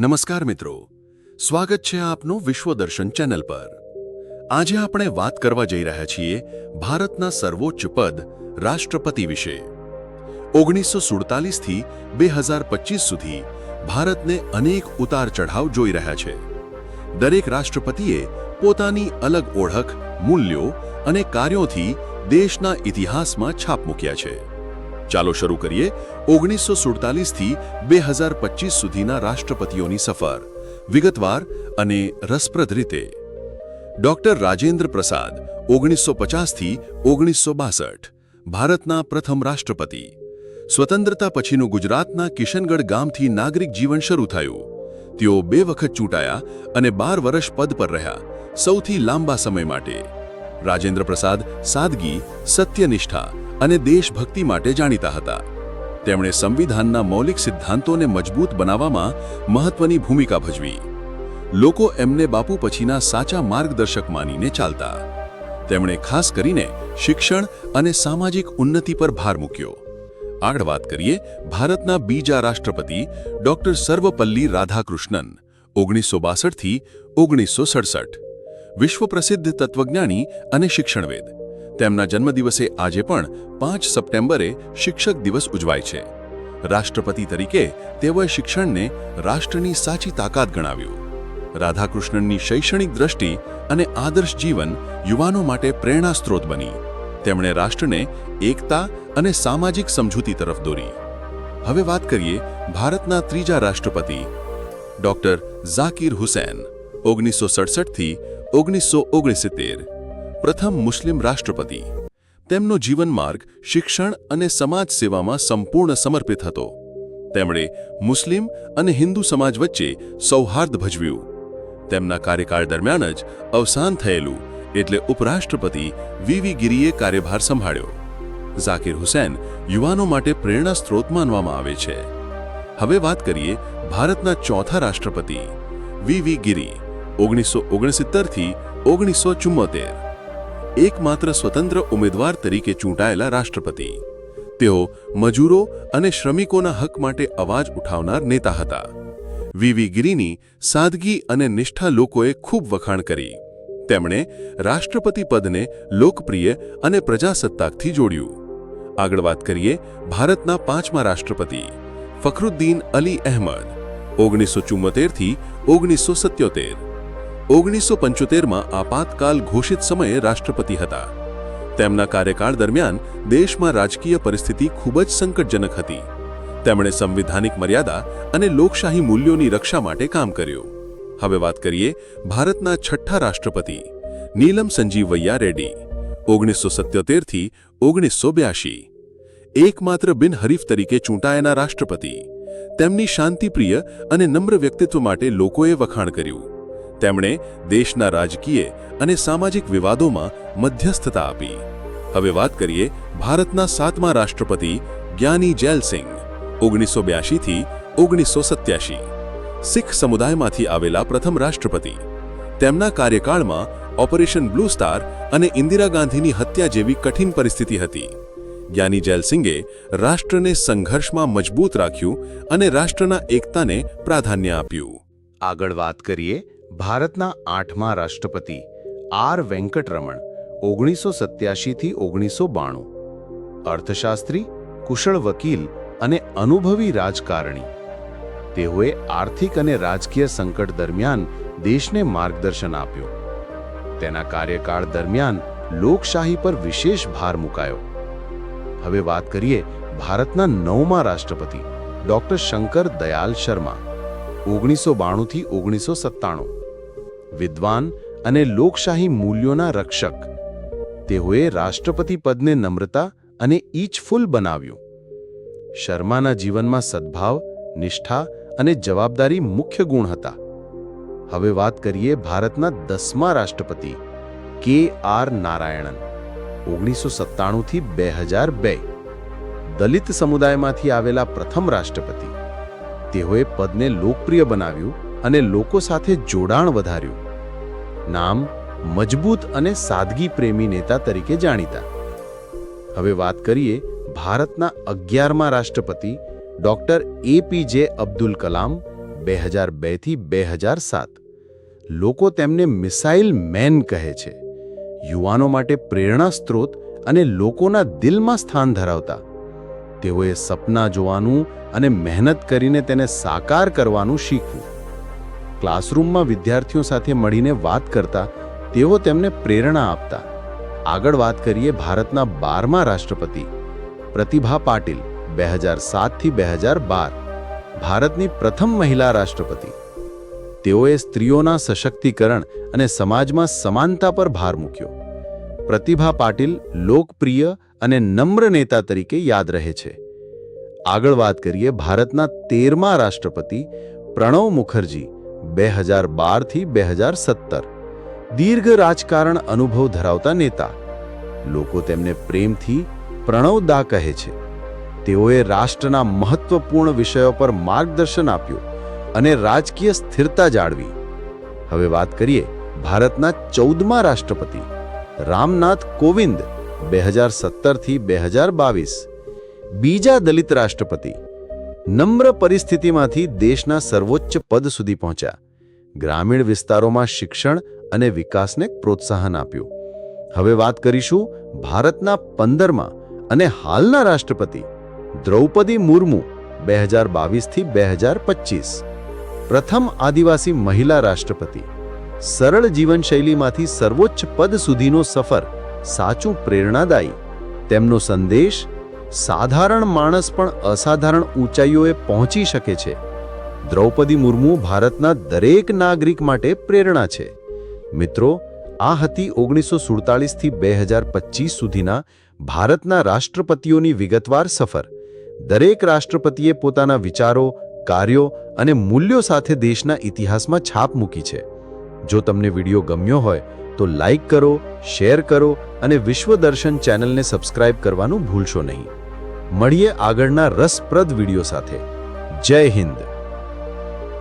નમસ્કાર મિત્રો. સ્વાગત છે આપનું વિશ્વદર્શન ચેનલ પર. આજે આપણે વાત કરવા જઈ રહ્યા છીએ ભારતના સર્વોચ્ચ પદ, રાષ્ટ્રપતિ વિશે. ઓગણીસો સુડતાલીસથી બે હજાર પચીસ સુધી ભારતને અનેક ઉતાર ચઢાવ જોઈ રહ્યા છે. દરેક રાષ્ટ્રપતિએ પોતાની અલગ ઓળખ, મૂલ્યો અને કાર્યોથી દેશના ઇતિહાસમાં છાપ મૂક્યા છે. ચાલો શરૂ કરીએ ઓગણીસો સુડતાલીસથી બે હજાર પચીસ સુધીના રાષ્ટ્રપતિઓની સફર. વિગતવાર અને રસપ્રદ રીતે. ડોક્ટર રાજેન્દ્ર પ્રસાદ ઓગણીસો પચાસથી ઓગણીસો બાસઠ, ભારતના પ્રથમ રાષ્ટ્રપતિ. સ્વતંત્રતા પછીનું ગુજરાતના કિશનગઢ ગામથી નાગરિક જીવન શરૂ થયું. તેઓ બે વખત ચૂંટાયા અને બાર વર્ષ પદ પર રહ્યા, સૌથી લાંબા સમય માટે. રાજેન્દ્ર પ્રસાદ સાદગી, સત્યનિષ્ઠા અને દેશભક્તિ માટે જાણીતા હતા. તેમણે સંવિધાનના મૌલિક સિદ્ધાંતોને મજબૂત બનાવવામાં મહત્વની ભૂમિકા ભજવી. લોકો એમને બાપુ પછીના સાચા માર્ગદર્શક માનીને ચાલતા. તેમણે ખાસ કરીને શિક્ષણ અને સામાજિક ઉન્નતિ પર ભાર મૂક્યો. આગળ વાત કરીએ ભારતના બીજા રાષ્ટ્રપતિ ડોક્ટર સર્વપલ્લી રાધાકૃષ્ણન, ઓગણીસો બાસઠથી ઓગણીસો સડસઠ. વિશ્વ પ્રસિદ્ધ તત્વજ્ઞાની અને શિક્ષણવેદ. તેમના જન્મદિવસે આજે પણ પાંચ સપ્ટેમ્બરે શિક્ષક દિવસ ઉજવાય છે. રાષ્ટ્રપતિ તરીકે તેઓએ શિક્ષણને રાષ્ટ્રની સાચી તાકાત ગણાવ્યું. રાધાકૃષ્ણનની શૈક્ષણિક દ્રષ્ટિ અને આદર્શ જીવન યુવાનો માટે પ્રેરણા સ્ત્રોત બની. તેમણે રાષ્ટ્રને એકતા અને સામાજિક સમજૂતી તરફ દોરી. હવે વાત કરીએ ભારતના ત્રીજા રાષ્ટ્રપતિ, ડોક્ટર ઝાકીર હુસૈન, ઓગણીસો સડસઠથી ઓગણીસો ઓગણસિત્તેર. પ્રથમ મુસ્લિમ રાષ્ટ્રપતિ. તેમનો જીવન માર્ગ શિક્ષણ અને સમાજ સેવામાં સંપૂર્ણ સમર્પિત હતો. તેમણે મુસ્લિમ અને હિન્દુ સમાજ વચ્ચે સૌહાર્દ ભજવ્યું. તેમના કાર્યકાળ દરમિયાન જ અવસાન થયેલું એટલે ઉપરાષ્ટ્રપતિ વીવી ગિરીએ કાર્યભાર સંભાળ્યો. ઝાકીર હુસૈન યુવાનો માટે પ્રેરણા સ્ત્રોત માનવામાં આવે છે. હવે વાત કરીએ ભારતના ચોથા રાષ્ટ્રપતિ, વીવી ગિરી, ઓગણીસો ઓગણસિત્તરથી ઓગણીસો ચુમ્મોતેર એકમાત્ર સ્વતંત્ર ઉમેદવાર તરીકે ચૂંટાયેલા રાષ્ટ્રપતિ. તેઓ મજૂરો અને શ્રમિકોના હક માટે અવાજ ઉઠાવનાર નેતા હતા. વીવી ગિરીની સાદગી અને નિષ્ઠા લોકોએ ખૂબ વખાણ કરી. તેમણે રાષ્ટ્રપતિ પદને લોકપ્રિય અને પ્રજાસત્તાકથી જોડ્યું. આગળ વાત કરીએ ભારતના પાંચમા રાષ્ટ્રપતિ, ફખરુદ્દીન અલી અહેમદ. ઓગણીસો ચુમ્મોતેરથી ઓગણીસો સત્યોતેર. ઓગણીસો પંચોતેરમાં આપાતકાલ ઘોષિત સમયે રાષ્ટ્રપતિ હતા. તેમના કાર્યકાળ દરમિયાન દેશમાં રાજકીય પરિસ્થિતિ ખૂબ જ સંકટજનક હતી. તેમણે સંવિધાનિક મર્યાદા અને લોકશાહી મૂલ્યોની રક્ષા માટે કામ કર્યું. હવે વાત કરીએ ભારતના છઠ્ઠા રાષ્ટ્રપતિ, નીલમ સંજીવ વૈયા રેડ્ડી. ઓગણીસો સત્યોતેરથી ઓગણીસો બ્યાસી એકમાત્ર બિનહરીફ તરીકે ચૂંટાયેલા રાષ્ટ્રપતિ. તેમની શાંતિપ્રિય અને નમ્ર વ્યક્તિત્વ માટે લોકોએ વખાણ કર્યું. તેમણે દેશના રાજકીય અને સામાજિક વિવાદોમાં મધ્યસ્થતા આપી. હવે વાત કરીએ ભારતના સાતમા રાષ્ટ્રપતિ જ્ઞાની જેલસિંહ ઓગણીસો બ્યાસીથી ઓગણીસો સત્યાસી શીખ સમુદાયમાંથી આવેલા પ્રથમ રાષ્ટ્રપતિ. તેમના કાર્યકાળમાં ઓપરેશન બ્લુ સ્ટાર અને ઇન્દિરા ગાંધીની હત્યા જેવી કઠિન પરિસ્થિતિ હતી. જ્ઞાની જેલસિંગે રાષ્ટ્રને સંઘર્ષમાં મજબૂત રાખ્યું અને રાષ્ટ્રના એકતાને પ્રાધાન્ય આપ્યું. આગળ વાત કરીએ ભારતના આઠમા રાષ્ટ્રપતિ આર વેંકટરમણ ઓગણીસો સત્યાસીથી ઓગણીસો બાણું. અર્થશાસ્ત્રી, કુશળ વકીલ અને અનુભવી રાજકારણી. તેઓએ આર્થિક અને રાજકીય સંકટ દરમિયાન દેશને માર્ગદર્શન આપ્યું. તેના કાર્યકાળ દરમિયાન લોકશાહી પર વિશેષ ભાર મુકાયો. હવે વાત કરીએ ભારતના નવમા રાષ્ટ્રપતિ, ડોક્ટર શંકર દયાલ શર્મા. ઓગણીસો બાણુંથી ઓગણીસો સત્તાણું. વિદ્વાન અને લોકશાહી મૂલ્યોના રક્ષક. તેઓએ રાષ્ટ્રપતિ પદને નમ્રતા અને ઈચફુલ બનાવ્યું. શર્માના જીવનમાં સદ્ભાવ, નિષ્ઠા અને જવાબદારી મુખ્ય ગુણ હતા. હવે વાત કરીએ ભારતના દસમા રાષ્ટ્રપતિ, કે આર નારાયણન, ઓગણીસો સત્તાણુંથી બે હજાર બે. દલિત સમુદાયમાંથી આવેલા પ્રથમ રાષ્ટ્રપતિ. તેઓએ પદને લોકપ્રિય બનાવ્યું અને લોકો સાથે જોડાણ વધાર્યું. નામ મજબૂત અને સાદગી પ્રેમી નેતા તરીકે જાણીતા. હવે વાત કરીએ ભારતના અગિયારમા રાષ્ટ્રપતિ ડોક્ટર એપીજે અબ્દુલ કલામ બે હજાર બેથી બે હજાર સાત. લોકો તેમને મિસાઇલ મેન કહે છે. યુવાનો માટે પ્રેરણા સ્ત્રોત અને લોકોના દિલમાં સ્થાન ધરાવતા. તેઓએ સપના જોવાનું અને મહેનત કરીને તેને સાકાર કરવાનું શીખવું ક્લાસરૂમમાં વિદ્યાર્થીઓ સાથે મળીને વાત કરતા તેઓ તેમને પ્રેરણા આપતા. આગળ વાત કરીએ ભારતના બારમા રાષ્ટ્રપતિ, પ્રતિભા પાટીલ, બે હજાર સાતથી બે હજાર બાર, ભારતની પ્રથમ મહિલા રાષ્ટ્રપતિ. તેઓએ સ્ત્રીઓના સશક્તિકરણ અને સમાજમાં સમાનતા પર ભાર મૂક્યો. પ્રતિભા પાટીલ લોકપ્રિય અને નમ્ર નેતા તરીકે યાદ રહે છે. આગળ વાત કરીએ ભારતના તેરમા રાષ્ટ્રપતિ, પ્રણવ મુખર્જી બે હજાર બારથી બે હજાર સત્તર. દીર્ઘ રાજકારણ અનુભવ ધરાવતા નેતા. લોકો તેમને પ્રેમથી પ્રણવદા કહે છે. તેઓએ રાષ્ટ્રના મહત્વપૂર્ણ વિષયો પર માર્ગદર્શન આપ્યું અને રાજકીય સ્થિરતા જાળવી. હવે વાત કરીએ ભારતના ચૌદમા રાષ્ટ્રપતિ, રામનાથ કોવિંદ, બે હજાર સત્તરથી બે હજાર બાવીસ. બીજા દલિત રાષ્ટ્રપતિ નમ્ર પરિસ્થિતિમાંથી દેશના સર્વોચ્ચ પદ સુધી પહોંચ્યા. ગ્રામીણ વિસ્તારોમાં શિક્ષણ અને વિકાસને પ્રોત્સાહન આપ્યું. હવે વાત કરીશું ભારતના પંદરમાં અને હાલના રાષ્ટ્રપતિ દ્રૌપદી મુર્મુ બે હજાર બાવીસથી બે હજાર પચીસ પ્રથમ આદિવાસી મહિલા રાષ્ટ્રપતિ. સરળ જીવનશૈલીમાંથી સર્વોચ્ચ પદ સુધીનો સફર સાચું પ્રેરણાદાયી. તેમનો સંદેશ સાધારણ માણસ પણ અસાધારણ ઊંચાઈઓએ પહોંચી શકે છે. દ્રૌપદી મુર્મુ ભારતના દરેક નાગરિક માટે પ્રેરણા છે. મિત્રો, આ હતી ઓગણીસો સુડતાલીસથી બે હજાર પચીસ સુધીના ભારતના રાષ્ટ્રપતિઓની વિગતવાર સફર. દરેક રાષ્ટ્રપતિએ પોતાના વિચારો, કાર્યો અને મૂલ્યો સાથે દેશના ઇતિહાસમાં છાપ મૂકી છે. જો તમને વીડિયો ગમ્યો હોય, તો લાઈક કરો, શેર કરો અને વિશ્વદર્શન ચેનલને સબસ્ક્રાઇબ કરવાનું ભૂલશો નહીં. મળીએ આગળના રસપ્રદ વીડિયો સાથે. જય હિન્દ.